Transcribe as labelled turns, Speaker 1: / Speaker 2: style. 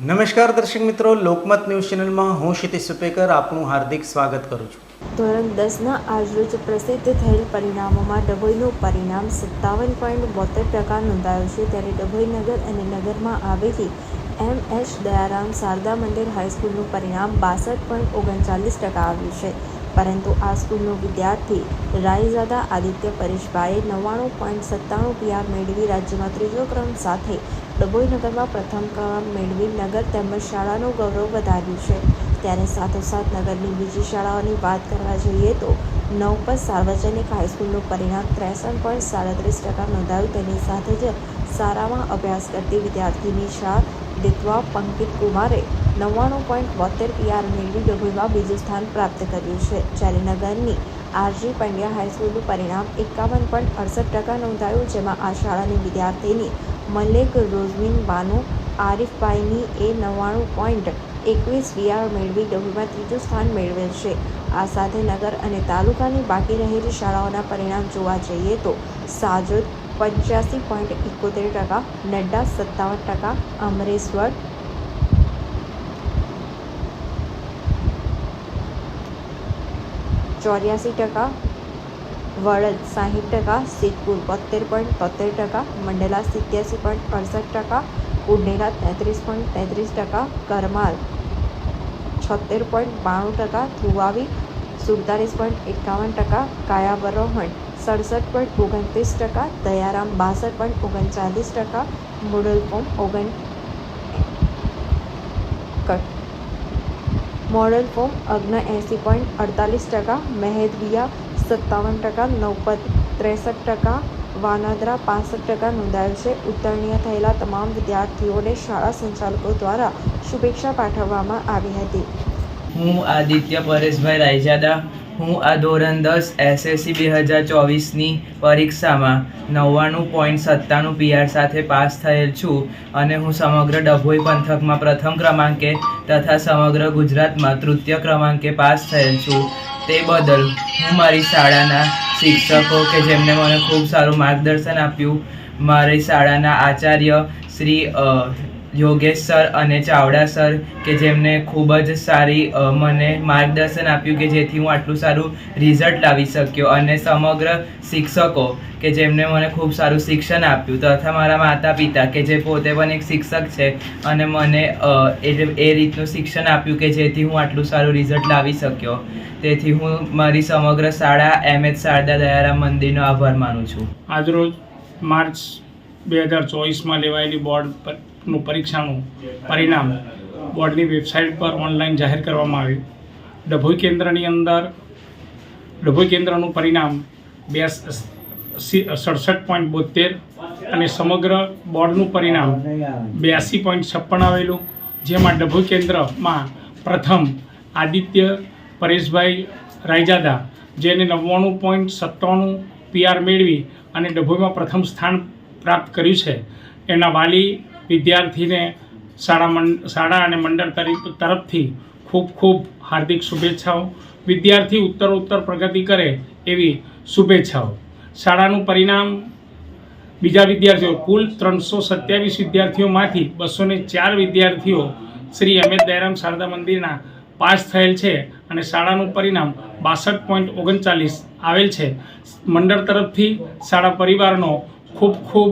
Speaker 1: નમસ્કાર દર્શક મિત્રો, લોકમત ન્યૂઝ ચેનલમાં હું શિતિ સુપેકર આપનું હાર્દિક સ્વાગત કરું છું.
Speaker 2: ધોરણ દસના આજરોજ પ્રસિદ્ધ થયેલ પરિણામોમાં ડભોઈનું પરિણામ સત્તાવન પોઈન્ટ બોતેર ટકા નોંધાયું છે. ત્યારે ડભોઈ નગર અને નગરમાં આવેલી એમ એચ દયારામ શારદા મંદિર હાઈસ્કૂલનું પરિણામ બાસઠ પોઈન્ટ ઓગણચાલીસ ટકા આવ્યું છે. પરંતુ આ સ્કૂલનો વિદ્યાર્થી રાયઝાદા આદિત્ય પરેશભાઈએ નવ્વાણું પોઈન્ટ સત્તાણું પીઆર મેળવી રાજ્યમાં ત્રીજો ક્રમ સાથે ડભોઈનગરમાં પ્રથમ ક્રમ મેળવી નગર તેમજ શાળાનું ગૌરવ વધાર્યું છે. ત્યારે સાથોસાથ નગરની બીજી શાળાઓની વાત કરવા જઈએ તો નવપત સાર્વજનિક હાઈસ્કૂલનું પરિણામ ત્રેસઠ પોઈન્ટ સાડત્રીસ ટકા નોંધાયું. તેની સાથે જ સારામાં અભ્યાસ કરતી વિદ્યાર્થીની શાળા દિત્વા પંકિત કુમારે નવ્વાણું પોઈન્ટ બોતેર પીઆર મેળવી ડભોઈમાં બીજું સ્થાન પ્રાપ્ત કર્યું છે. જ્યારે નગરની આરજી પંડ્યા હાઈસ્કૂલનું પરિણામ એકાવન પોઈન્ટ અડસઠ ટકા નોંધાયું, જેમાં આ શાળાની વિદ્યાર્થીની મલેક રોઝમીન બાનુ, આરિફભાઈની એ નવ્વાણું પોઈન્ટ એકવીસ પીઆર મેળવી ડભોઈમાં ત્રીજું સ્થાન મેળવેલ છે. આ સાથે નગર અને તાલુકાની બાકી રહેલી શાળાઓના પરિણામ જોવા જઈએ તો સાજોદ પંચ્યાસી પોઈન્ટ એકોતેર ટકા, નડ્ડા સત્તાવન ટકા, અમરેશ્વર ચોર્યાસી ટકા, વડદ સાહીઠ ટકા, સિદ્ધપુર બોતેર પોઈન્ટ તોતેર ટકા, મંડલા સિત્યાસી પોઈન્ટ અડસઠ ટકા, ઉડેરા તેત્રીસ પોઈન્ટ તેત્રીસ ટકા, કરમાલ છોતેર પોઈન્ટ બાણું ટકા, ધુવાવી સુડતાલીસ પોઈન્ટ એકાવન ટકા, કાયાબરોહણ સડસઠ પોઈન્ટ ઓગણત્રીસ ટકા, દયારામ બાસઠ પોઈન્ટ ઓગણચાલીસ ટકા, મુડલપોમ ઓગણ કટ મોડલ ફોર્મ અગ્ન એંસી પોઈન્ટ અડતાલીસ ટકા મહેદવિયા સત્તાવન ટકા નવપત ત્રેસઠ ટકા, વાનાદરા પાસઠ ટકા નોંધાયું છે. ઉત્તીર્ણ થયેલા તમામ વિદ્યાર્થીઓને શાળા સંચાલકો દ્વારા શુભેચ્છા પાઠવવામાં આવી હતી.
Speaker 3: હું આદિત્ય પરેશભાઈ રાયજાદા હું આ ધોરણ દસ એસએસસી બે હજાર ચોવીસની પરીક્ષામાં નવ્વાણું પોઈન્ટ સત્તાણું પીઆર સાથે પાસ થયેલ છું અને હું સમગ્ર ડભોઈ પંથકમાં પ્રથમ ક્રમાંકે તથા સમગ્ર ગુજરાતમાં તૃતીય ક્રમાંકે પાસ થયેલ છું. તે બદલ હું મારી શાળાના શિક્ષકો કે જેમણે મને ખૂબ સારું માર્ગદર્શન આપ્યું, મારી શાળાના આચાર્ય શ્રી યોગેશ સર અને ચાવડા સર, કે જેમને ખૂબ જ સારી મને માર્ગદર્શન આપ્યું કે જેથી હું આટલું સારું રિઝલ્ટ લાવી શક્યો. અને સમગ્ર શિક્ષકો, કે જેમણે મને ખૂબ સારું શિક્ષણ આપ્યું, તથા મારા માતા પિતા કે જે પોતે પણ એક શિક્ષક છે અને મને એ રીતનું શિક્ષણ આપ્યું કે જેથી હું આટલું સારું રિઝલ્ટ લાવી શક્યો. તેથી હું મારી સમગ્ર શાળા એમ. એચ. શારદા દયારામ મંદિરનો આભાર માનું છું.
Speaker 4: આજરોજ માર્ચ બે હજાર ચોવીસમાં લેવાયેલી બોર્ડ પરનું પરીક્ષાનું પરિણામ બોર્ડની વેબસાઇટ પર ઓનલાઈન જાહેર કરવામાં આવ્યું. ડભોઈ કેન્દ્રની અંદર ડભોઈ કેન્દ્રનું પરિણામ બે સડસઠ પોઈન્ટ બોતેર અને સમગ્ર બોર્ડનું પરિણામ બ્યાસી પોઈન્ટ છપ્પન આવેલું. જેમાં ડભોઈ કેન્દ્રમાં પ્રથમ આદિત્ય પરેશભાઈ રાયજાદા, જેને નવ્વાણું પોઈન્ટ સત્તાણું પીઆર મેળવી અને ડભોઈમાં પ્રથમ સ્થાન પ્રાપ્ત કર્યું છે. એના વાલી વિદ્યાર્થીને શાળા મંડ, શાળા અને મંડળ તરફથી ખૂબ ખૂબ હાર્દિક શુભેચ્છાઓ. વિદ્યાર્થી ઉત્તર ઉત્તર પ્રગતિ કરે એવી શુભેચ્છાઓ. શાળાનું પરિણામ, બીજા વિદ્યાર્થીઓ, કુલ ત્રણસો સત્યાવીસ વિદ્યાર્થીઓમાંથી બસો ને ચાર વિદ્યાર્થીઓ શ્રી અમિત દયારામ શારદા મંદિરના પાસ થયેલ છે અને શાળાનું પરિણામ બાસઠ પોઈન્ટ ઓગણચાલીસ આવેલ છે. મંડળ તરફથી શાળા પરિવારનો ખૂબ ખૂબ